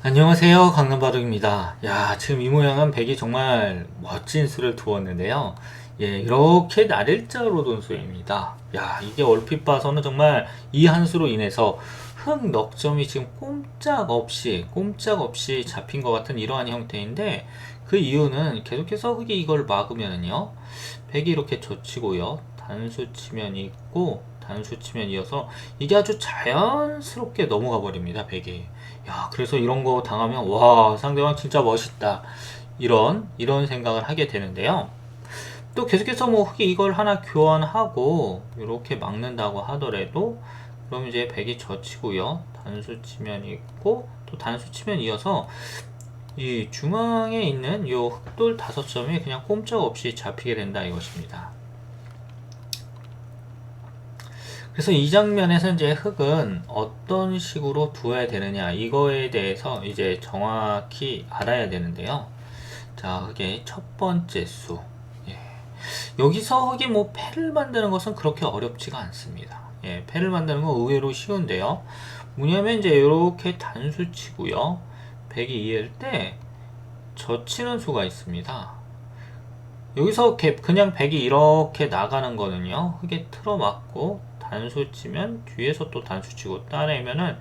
안녕하세요 강남바둑입니다. 야 지금 이 모양은 백이 정말 멋진 수를 두었는데요. 예 이렇게 날일자로 둔 수입니다. 야 이게 얼핏 봐서는 정말 이 한 수로 인해서 흑 넉점이 지금 꼼짝없이 꼼짝없이 잡힌 것 같은 이러한 형태인데 그 이유는 계속해서 흑이 이걸 막으면은요 백이 이렇게 젖히고요. 단수 치면 있고 단수 치면 이어서 이게 아주 자연스럽게 넘어가 버립니다 백이 야 그래서 이런 거 당하면 와 상대방 진짜 멋있다. 이런 이런 생각을 하게 되는데요. 또 계속해서 뭐 흑이 이걸 하나 교환하고 이렇게 막는다고 하더라도 그럼 이제 백이 젖히고요. 단수 치면 있고 또 단수 치면 이어서 이 중앙에 있는 요 흑돌 다섯 점이 그냥 꼼짝없이 잡히게 된다 이것입니다. 그래서 이 장면에서 이제 흑은 어떤 식으로 두어야 되느냐 이거에 대해서 이제 정확히 알아야 되는데요. 자, 흑의 첫 번째 수. 예. 여기서 흑이 뭐 패를 만드는 것은 그렇게 어렵지가 않습니다. 예, 패를 만드는 건 의외로 쉬운데요. 뭐냐면 이제 이렇게 단수 치고요. 100이 2일 때 젖히는 수가 있습니다. 여기서 그냥 100이 이렇게 나가는 거는요. 흑에 틀어맞고 단수 치면 뒤에서 또 단수 치고 따내면은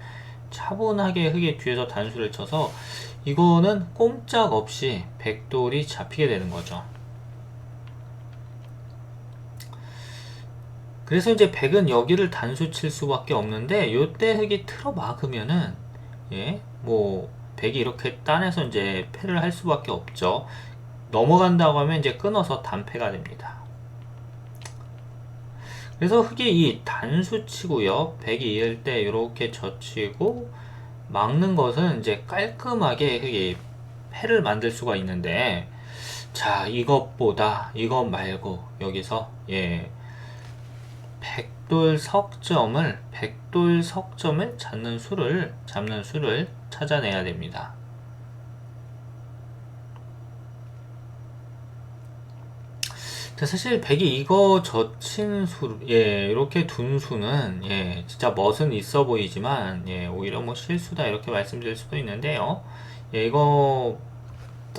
차분하게 흑의 뒤에서 단수를 쳐서 이거는 꼼짝없이 백돌이 잡히게 되는 거죠. 그래서 이제 백은 여기를 단수 칠 수밖에 없는데 요때 흑이 틀어 막으면은 예, 뭐 백이 이렇게 따내서 이제 패를 할 수밖에 없죠. 넘어간다고 하면 이제 끊어서 단패가 됩니다. 그래서 흑이 이 단수 치고요. 백이 이을 때 이렇게 젖히고 막는 것은 이제 깔끔하게 흑이 패를 만들 수가 있는데 자 이것보다 이것 말고 여기서 예 백돌 석점을 백돌 석점을 찾는 수를 잡는 수를 찾아내야 됩니다. 사실 백이 이거 젖힌 수, 예, 이렇게 둔 수는, 예, 진짜 멋은 있어 보이지만, 예, 오히려 뭐 실수다 이렇게 말씀드릴 수도 있는데요. 예, 이거,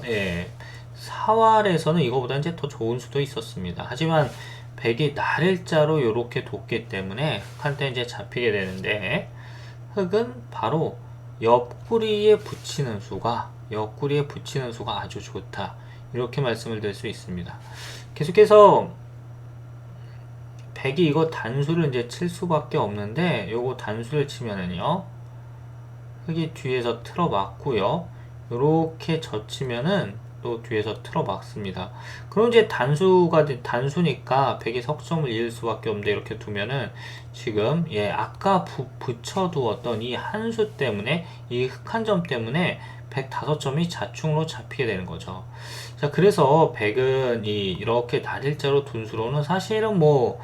예, 사활에서는 이거보다 이제 더 좋은 수도 있었습니다. 하지만 백이 날일자로 이렇게 뒀기 때문에 한때 이제 잡히게 되는데, 흑은 바로 옆구리에 붙이는 수가, 옆구리에 붙이는 수가 아주 좋다. 이렇게 말씀을 드릴 수 있습니다. 계속해서 100이 이거 단수를 이제 칠 수밖에 없는데 요거 단수를 치면은요 흑이 뒤에서 틀어 막고요 요렇게 젖히면은 또 뒤에서 틀어 막습니다 그럼 이제 단수가 단수니까 100이 석점을 이을 수밖에 없는데 이렇게 두면은 지금 예 아까 부, 붙여두었던 이 한 수 때문에 이 흑한점 때문에 105점이 자충으로 잡히게 되는 거죠. 자, 그래서 100은 이 이렇게 단일자로 둔수로는 사실은 뭐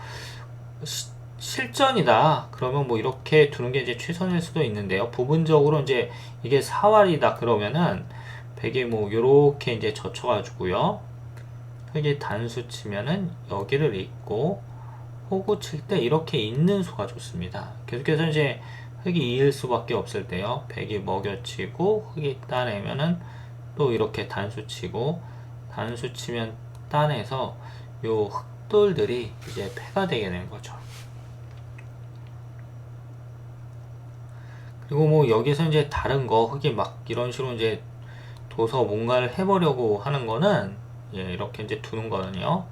시, 실전이다. 그러면 뭐 이렇게 두는 게 이제 최선일 수도 있는데요. 부분적으로 이제 이게 사활이다 그러면은 100이 뭐 요렇게 이제 젖혀 가지고요. 흑이 단수 치면은 여기를 읽고 호구 칠 때 이렇게 있는 수가 좋습니다. 계속해서 이제 흙이 2일 수밖에 없을 때요. 100이 먹여치고 흙이 따내면은 또 이렇게 단수 치고 단수 치면 따내서 요 흙돌들이 이제 폐가 되게 되는 거죠. 그리고 뭐 여기서 이제 다른 거 흙이 막 이런 식으로 이제 둬서 뭔가를 해보려고 하는 거는 예, 이렇게 이제 두는 거는요.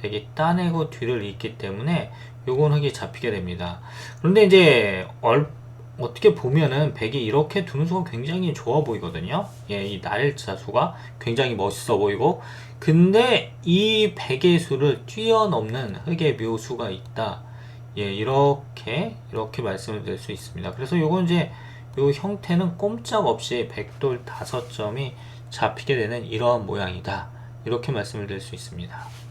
백이 따내고 뒤를 잇기 때문에 요건 흙이 잡히게 됩니다. 그런데 이제 얼 어떻게 보면은 백이 이렇게 두는 수가 굉장히 좋아 보이거든요. 예, 이 날짜 수가 굉장히 멋있어 보이고, 근데 이 백의 수를 뛰어넘는 흑의 묘수가 있다. 예, 이렇게 이렇게 말씀을 드릴 수 있습니다. 그래서 요건 이제 요 형태는 꼼짝없이 백돌 다섯 점이 잡히게 되는 이러한 모양이다. 이렇게 말씀을 드릴 수 있습니다.